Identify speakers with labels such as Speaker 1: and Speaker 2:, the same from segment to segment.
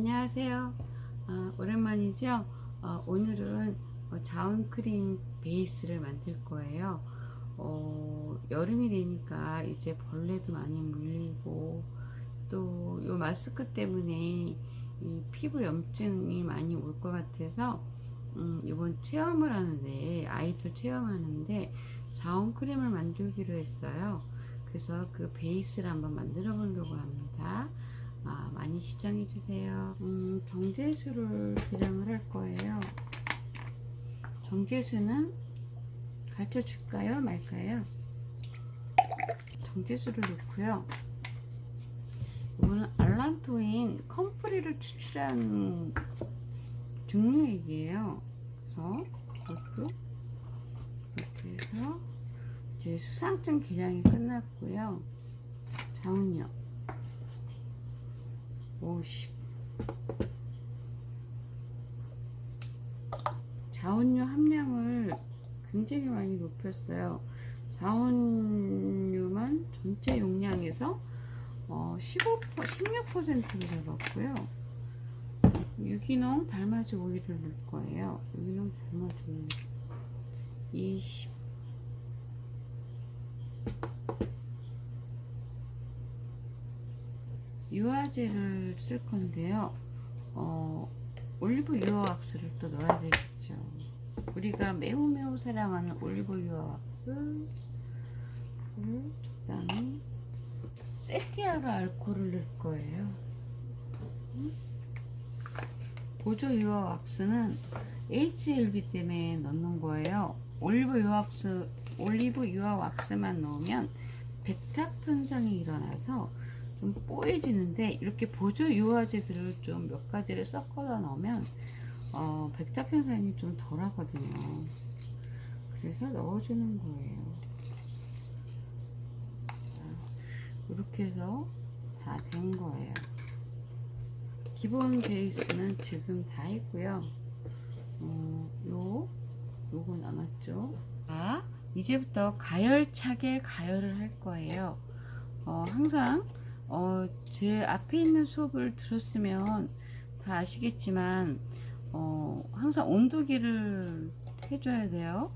Speaker 1: 안녕하세요. 아, 오랜만이죠? 어, 오늘은 어, 자운 크림 베이스를 만들 거예요. 어, 여름이 되니까 이제 벌레도 많이 물리고 또이 마스크 때문에 이 피부 염증이 많이 올 것 같아서 음, 이번 체험을 하는데 아이들 체험하는데 자온 크림을 만들기로 했어요. 그래서 그 베이스를 한번 만들어 보려고 합니다. 아, 많이 시청해 주세요. 음, 정제수를 계량을 할 거예요. 정제수는 가르쳐 줄까요? 말까요? 정제수를 넣고요. 이거는 알란토인 컴프리를 추출한 증류액이에요. 그래서 이것도 이렇게 해서 이제 수상증 계량이 끝났고요. 자운요. 50 자원료 함량을 굉장히 많이 높였어요. 자원료만 전체 용량에서 어, 15, 16%를 잡았고요. 유기농 달맞이 오일을 넣을 거예요. 유기농 달맞이 오일 20 유화제를 쓸 건데요. 어, 올리브 유화 왁스를 또 넣어야 되겠죠. 우리가 매우 매우 사랑하는 올리브 유화 왁스를 적당히 세티아로 알코올을 넣을 거예요. 보조 유화 왁스는 HLB 때문에 넣는 거예요. 올리브 유화 왁스, 올리브 유화 왁스만 넣으면 백탁 현상이 일어나서 좀 뽀얘지는데 이렇게 보조 유화제들을 좀 몇 가지를 섞어서 넣으면 어, 백탁 현상이 좀 덜하거든요. 그래서 넣어주는 거예요. 자, 이렇게 해서 다 된 거예요. 기본 베이스는 지금 다 했고요. 어, 요 요거 남았죠. 자, 이제부터 가열차게 가열을 할 거예요. 어, 항상 어, 제 앞에 있는 수업을 들었으면 다 아시겠지만 어, 항상 온도계를 해줘야 돼요.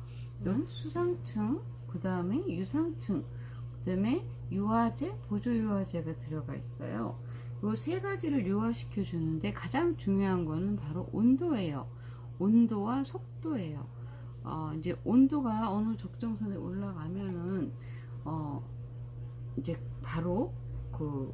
Speaker 1: 요 수상층, 그 다음에 유상층, 그 다음에 유화제, 보조 유화제가 들어가 있어요. 요세 가지를 유화시켜 주는데 가장 중요한 거는 바로 온도예요. 온도와 속도예요. 어, 이제 온도가 어느 적정선에 올라가면은 어, 이제 바로 그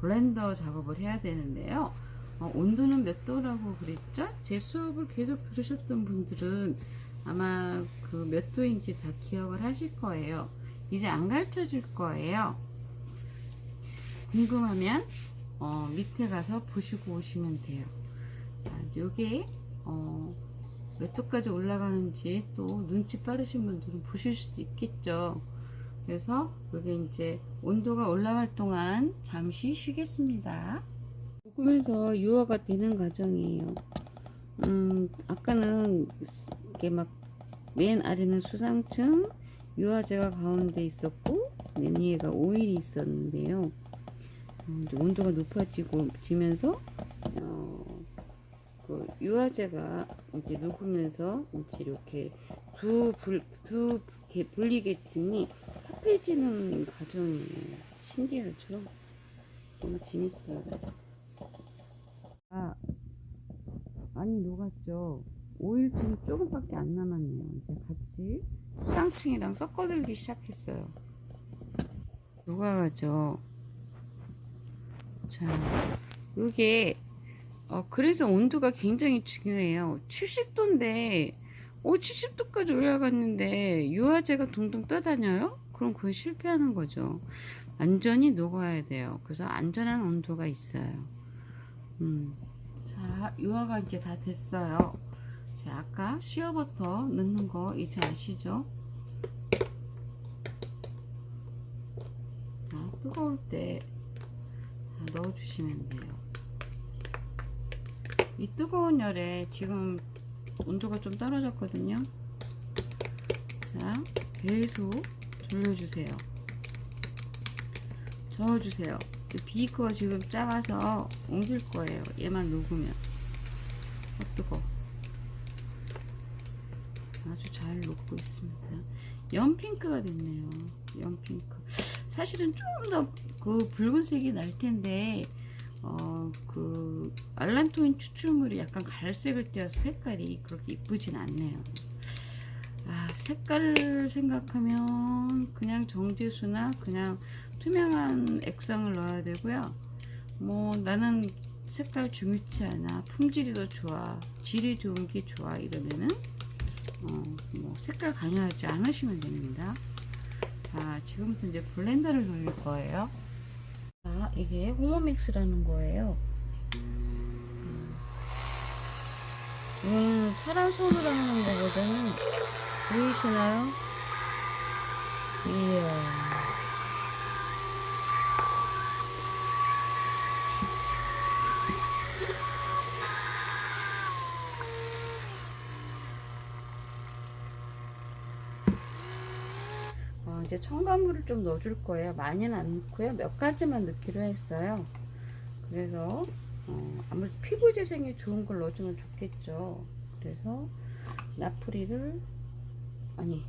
Speaker 1: 블렌더 작업을 해야 되는데요. 어, 온도는 몇 도라고 그랬죠? 제 수업을 계속 들으셨던 분들은 아마 그 몇 도인지 다 기억을 하실 거예요. 이제 안 가르쳐 줄 거예요. 궁금하면 어, 밑에 가서 보시고 오시면 돼요. 자, 요게 어, 몇 도까지 올라가는지 또 눈치 빠르신 분들은 보실 수도 있겠죠. 그래서 여기 이제 온도가 올라갈 동안 잠시 쉬겠습니다. 볶으면서 유화가 되는 과정이에요. 음, 아까는 이렇게 막 맨 아래는 수상층, 유화제가 가운데 있었고, 맨 위에가 오일이 있었는데요. 어, 이제 온도가 높아지고 지면서 어, 그 유화제가 이렇게 녹으면서 이제 이렇게 두 불, 두개 분리계층이 합해지는 과정이에요. 신기하죠? 너무 재밌어요. 아, 많이 녹았죠? 오일층이 조금밖에 안 남았네요. 이제 같이 수상층이랑 섞어들기 시작했어요. 녹아가죠? 자, 이게 어, 그래서 온도가 굉장히 중요해요. 70도인데, 오, 70도까지 올라갔는데, 유화제가 둥둥 떠다녀요? 그럼 그건 실패하는 거죠. 완전히 녹아야 돼요. 그래서 안전한 온도가 있어요. 음. 자, 유화가 이제 다 됐어요. 자, 아까 시어버터 넣는 거 이제 아시죠? 자, 뜨거울 때다 넣어주시면 돼요. 이 뜨거운 열에 지금 온도가 좀 떨어졌거든요. 자, 계속 돌려주세요. 저어주세요. 그 비커 지금 작아서 옮길 거예요. 얘만 녹으면. 어, 뜨거. 아주 잘 녹고 있습니다. 연핑크가 됐네요. 연핑크. 사실은 좀더그 붉은색이 날 텐데, 어, 그, 알란토인 추출물이 약간 갈색을 띄어서 색깔이 그렇게 이쁘진 않네요. 아, 색깔을 생각하면 그냥 정제수나 그냥 투명한 액상을 넣어야 되고요. 뭐 나는 색깔 중요치 않아. 품질이 더 좋아. 질이 좋은 게 좋아. 이러면은 어, 뭐 색깔 관여하지 않으시면 됩니다. 자, 지금부터 이제 블렌더를 돌릴 거예요. 자, 이게 호모믹스라는 거예요. 음. 이거는 사람 손으로 하는 거거든요. 보이시나요? 이야. 어, 이제 첨가물을 좀 넣어줄 거예요. 많이는 안 넣고요. 몇 가지만 넣기로 했어요. 그래서 어, 아무래도 피부 재생에 좋은 걸 넣어주면 좋겠죠. 그래서 나프리를 아니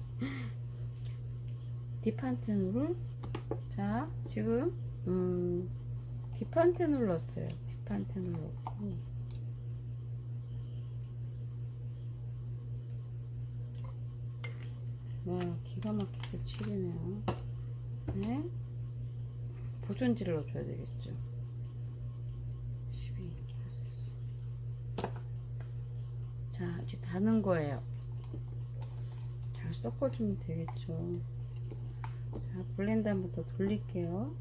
Speaker 1: 디판테놀을 자 지금 음 디판테놀 넣었어요. 디판테놀 넣고 와 기가 막히게 칠이네요. 네 보존지를 넣어줘야 되겠죠. 12 됐어. 자 이제 다는 거예요. 잘 섞어주면 되겠죠. 자 블렌더 한번 더 돌릴게요.